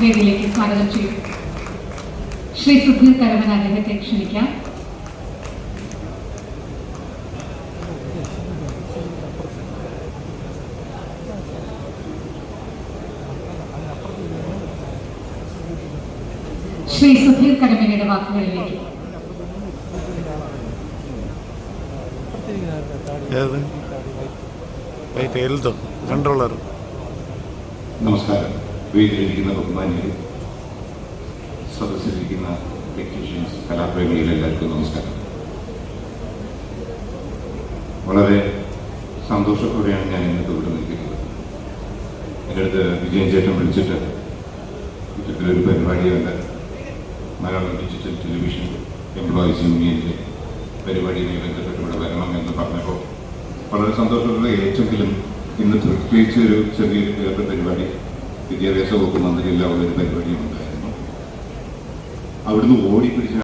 വേദിയിലേക്ക് സ്വാഗതം ചെയ്യും ശ്രീ സുധീർ കരമൻ അദ്ദേഹത്തെ ക്ഷണിക്കാം. ശ്രീ സുധീർ കരമനയുടെ വാക്കുകളിലേക്ക്. നമസ്കാരം. വേദിയിലിരിക്കുന്ന ബഹുമാനികൾ സദസ്സിലിരിക്കുന്ന ടെക്നീഷ്യൻസ് കലാപ്രേമികൾ എല്ലാവർക്കും നമസ്കാരം. വളരെ സന്തോഷത്തോടെയാണ് ഞാൻ ഇന്നത്തെ ഇവിടെ നിൽക്കുന്നത്. എന്റെ അടുത്ത് വിജയൻ ചേട്ടൻ വിളിച്ചിട്ട് ഇത്തരത്തിലൊരു പരിപാടിയുണ്ട്. മലയാളം ഡിജിറ്റൽ ടെലിവിഷൻ എംപ്ലോയീസ് യൂണിയന്റെ പരിപാടിയുമായി ബന്ധപ്പെട്ട് ഇവിടെ വരണം എന്ന് പറഞ്ഞപ്പോൾ വളരെ സന്തോഷത്തോടെ ഏറ്റെങ്കിലും ഇന്ന് പ്രത്യേകിച്ച് ഒരു ചെറിയൊരു പരിപാടി വിദ്യാഭ്യാസ വകുപ്പ് മന്ത്രിയെല്ലാം ഒരു പരിപാടിയും ഉണ്ടായിരുന്നു. അവിടുന്ന് ഓടിപ്പിടിച്ച്